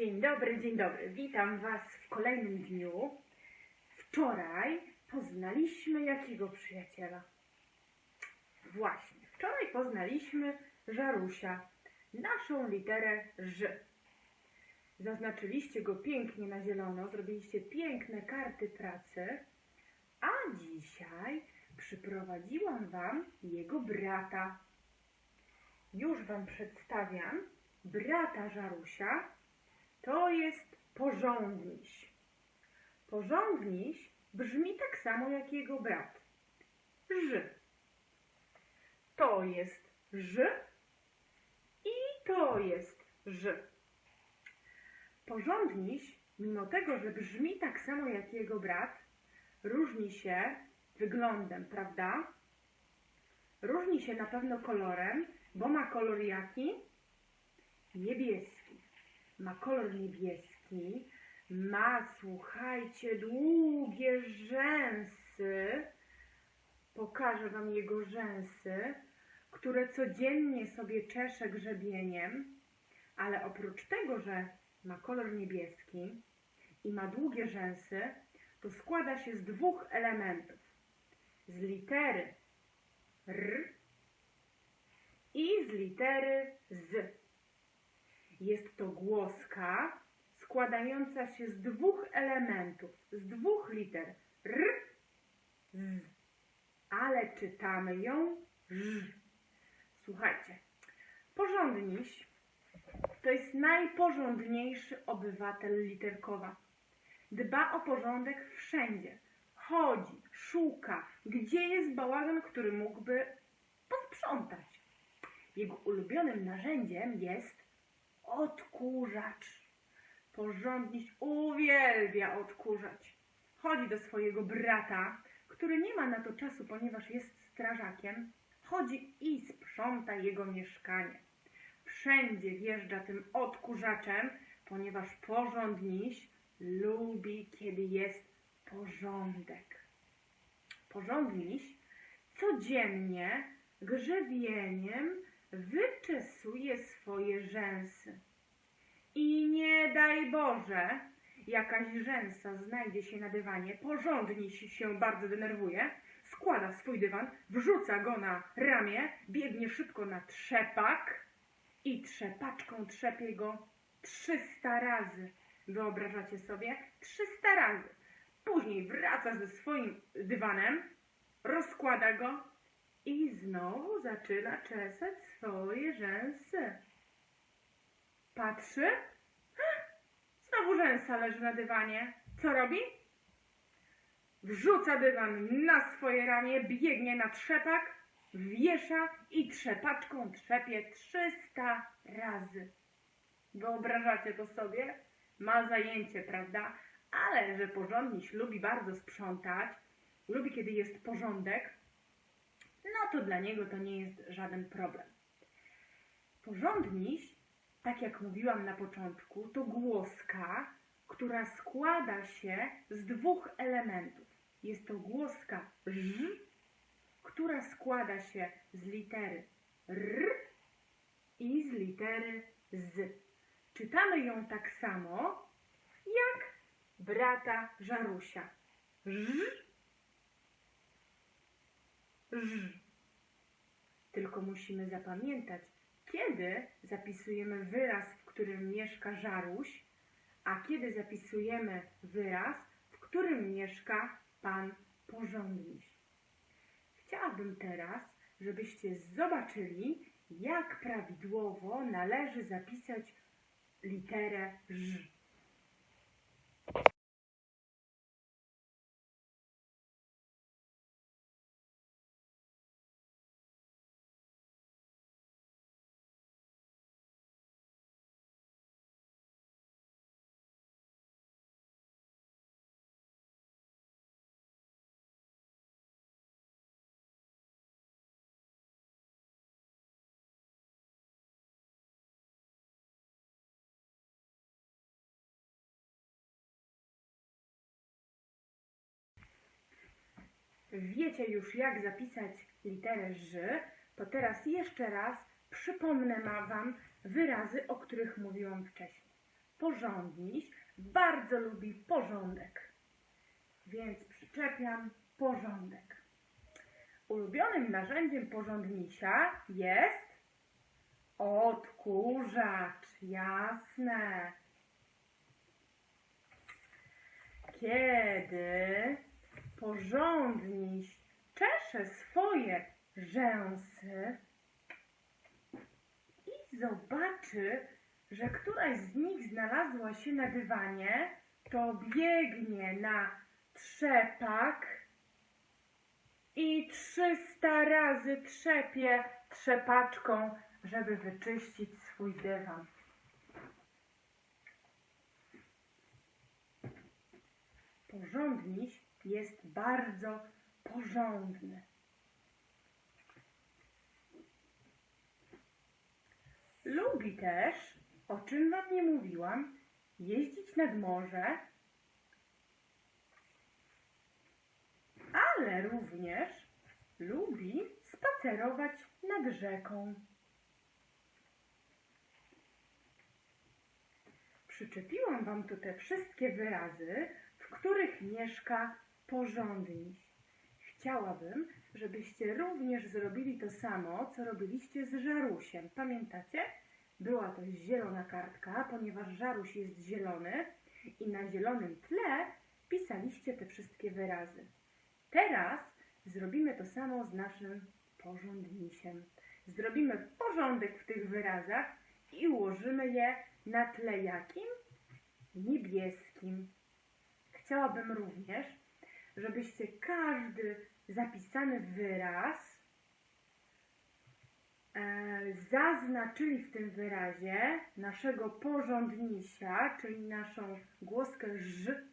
Dzień dobry, dzień dobry. Witam Was w kolejnym dniu. Wczoraj poznaliśmy jakiego przyjaciela? Właśnie, wczoraj poznaliśmy Żarusia, naszą literę Ż. Zaznaczyliście go pięknie na zielono, zrobiliście piękne karty pracy, a dzisiaj przyprowadziłam Wam jego brata. Już Wam przedstawiam brata Żarusia. To jest porządniś. Porządniś brzmi tak samo jak jego brat. Ż. To jest Ż i to jest Ż. Porządniś, mimo tego, że brzmi tak samo jak jego brat, różni się wyglądem, prawda? Różni się na pewno kolorem, bo ma kolor jaki? Niebieski. Ma kolor niebieski, ma, słuchajcie, długie rzęsy. Pokażę Wam jego rzęsy, które codziennie sobie czesze grzebieniem, ale oprócz tego, że ma kolor niebieski i ma długie rzęsy, to składa się z dwóch elementów. Z litery R i z litery Z. Jest to głoska składająca się z dwóch elementów, z dwóch liter R, Z, ale czytamy ją Ż. Słuchajcie, porządniś to jest najporządniejszy obywatel literkowa. Dba o porządek wszędzie. Chodzi, szuka, gdzie jest bałagan, który mógłby posprzątać. Jego ulubionym narzędziem jest odkurzacz. Porządniś uwielbia odkurzać. Chodzi do swojego brata, który nie ma na to czasu, ponieważ jest strażakiem. Chodzi i sprząta jego mieszkanie. Wszędzie wjeżdża tym odkurzaczem, ponieważ porządniś lubi, kiedy jest porządek. Porządniś codziennie grzebieniem wyczesuje swoje rzęsy. I nie daj Boże, jakaś rzęsa znajdzie się na dywanie, porządnie się bardzo denerwuje, składa swój dywan, wrzuca go na ramię, biegnie szybko na trzepak i trzepaczką trzepie go 300 razy. Wyobrażacie sobie? 300 razy. Później wraca ze swoim dywanem, rozkłada go i znowu zaczyna czesać swoje rzęsy. Patrzy. Znowu rzęsa leży na dywanie. Co robi? Wrzuca dywan na swoje ramię, biegnie na trzepak, wiesza i trzepaczką trzepie 300 razy. Wyobrażacie to sobie? Ma zajęcie, prawda? Ale że porządniś lubi bardzo sprzątać, lubi kiedy jest porządek, no to dla niego to nie jest żaden problem. Porządniś, tak jak mówiłam na początku, to głoska, która składa się z dwóch elementów. Jest to głoska ż, która składa się z litery r i z litery z. Czytamy ją tak samo jak brata Żarusia. Ż, ż. Tylko musimy zapamiętać, kiedy zapisujemy wyraz, w którym mieszka Żaruś, a kiedy zapisujemy wyraz, w którym mieszka pan porządniś. Chciałabym teraz, żebyście zobaczyli, jak prawidłowo należy zapisać literę Ż. wiecie już jak zapisać literę Ż, to teraz jeszcze raz przypomnę Wam wyrazy, o których mówiłam wcześniej. porządniś bardzo lubi porządek, więc przyczepiam porządek. Ulubionym narzędziem porządnisia jest odkurzacz, jasne. Kiedy porządniś czesze swoje rzęsy i zobaczy, że któraś z nich znalazła się na dywanie, to biegnie na trzepak i trzysta razy trzepie trzepaczką, żeby wyczyścić swój dywan. Porządniś jest bardzo porządny. Lubi też, o czym wam nie mówiłam, jeździć nad morze, ale również lubi spacerować nad rzeką. Przyczepiłam wam tu te wszystkie wyrazy, w których mieszka porządniś. Chciałabym, żebyście również zrobili to samo, co robiliście z żarusiem. Pamiętacie? Była to zielona kartka, ponieważ żaruś jest zielony i na zielonym tle pisaliście te wszystkie wyrazy. Teraz zrobimy to samo z naszym porządnisiem. Zrobimy porządek w tych wyrazach i ułożymy je na tle jakim? Niebieskim. Chciałabym również, żebyście każdy zapisany wyraz e, zaznaczyli w tym wyrazie naszego porządnisia, czyli naszą głoskę ż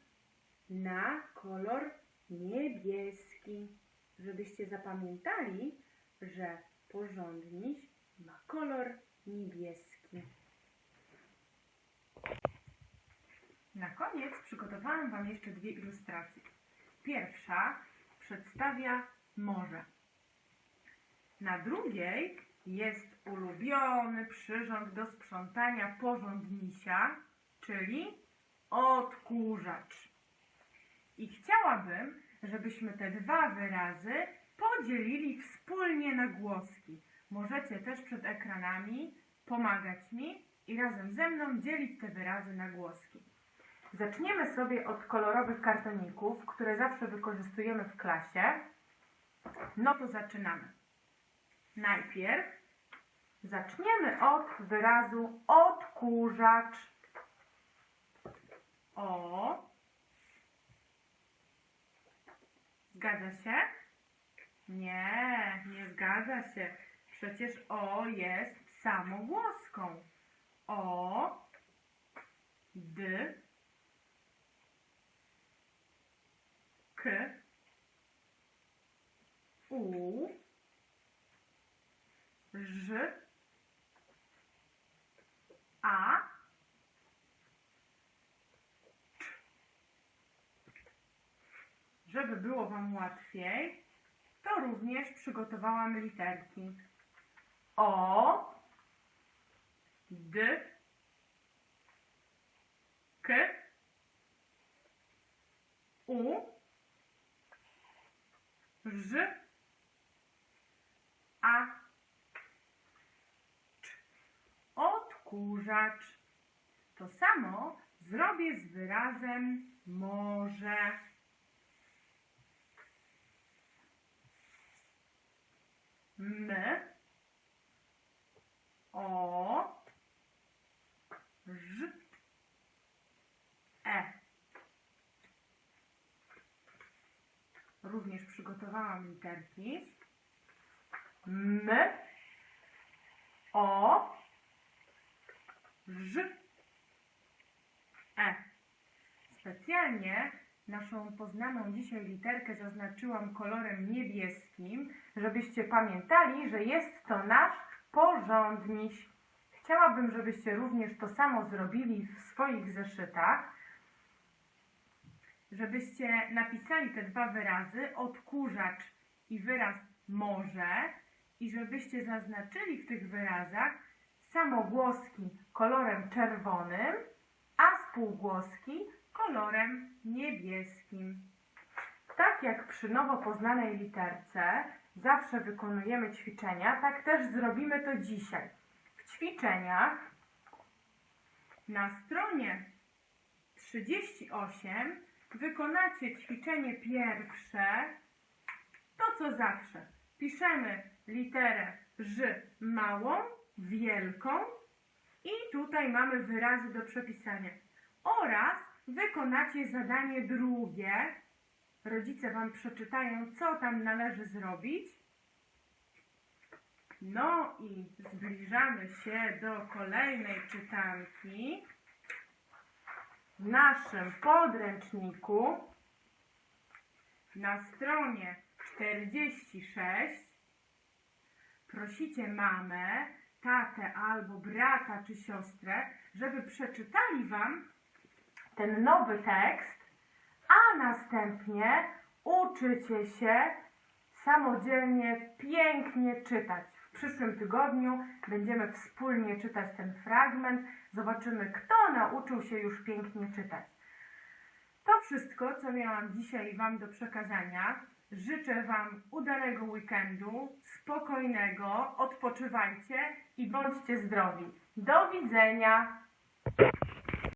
na kolor niebieski. Żebyście zapamiętali, że porządniś ma kolor niebieski. Na koniec przygotowałam Wam jeszcze dwie ilustracje. Pierwsza przedstawia morze. Na drugiej jest ulubiony przyrząd do sprzątania porządnisia, czyli odkurzacz. I chciałabym, żebyśmy te dwa wyrazy podzielili wspólnie na głoski. Możecie też przed ekranami pomagać mi i razem ze mną dzielić te wyrazy na głoski. Zaczniemy sobie od kolorowych kartoników, które zawsze wykorzystujemy w klasie. No to zaczynamy. Najpierw zaczniemy od wyrazu odkurzacz. O. Zgadza się? Nie, nie zgadza się. Przecież o jest samogłoską. O, d, k, u, ż, a, Żeby było Wam łatwiej, to również przygotowałam literki. O, D, K, U, Ż, A, Cz. Odkurzacz. To samo zrobię z wyrazem może. M, O, Ż, E. Również przygotowałam literki. M, O, Ż, E. Specjalnie naszą poznaną dzisiaj literkę zaznaczyłam kolorem niebieskim, żebyście pamiętali, że jest to nasz porządniś. Chciałabym, żebyście również to samo zrobili w swoich zeszytach, żebyście napisali te dwa wyrazy, odkurzacz i wyraz może, i żebyście zaznaczyli w tych wyrazach samogłoski kolorem czerwonym, a półgłoski kolorem niebieskim. Tak jak przy nowo poznanej literce zawsze wykonujemy ćwiczenia, tak też zrobimy to dzisiaj. W ćwiczeniach na stronie 38 wykonacie ćwiczenie pierwsze, to co zawsze. Piszemy literę Ż małą, wielką i tutaj mamy wyrazy do przepisania. Oraz wykonacie zadanie drugie. Rodzice Wam przeczytają, co tam należy zrobić. No i zbliżamy się do kolejnej czytanki. W naszym podręczniku na stronie 46 prosicie mamę, tatę albo brata czy siostrę, żeby przeczytali Wam ten nowy tekst, a następnie uczycie się samodzielnie pięknie czytać. W przyszłym tygodniu będziemy wspólnie czytać ten fragment. Zobaczymy, kto nauczył się już pięknie czytać. To wszystko, co miałam dzisiaj Wam do przekazania. Życzę Wam udanego weekendu, spokojnego, odpoczywajcie i bądźcie zdrowi. Do widzenia!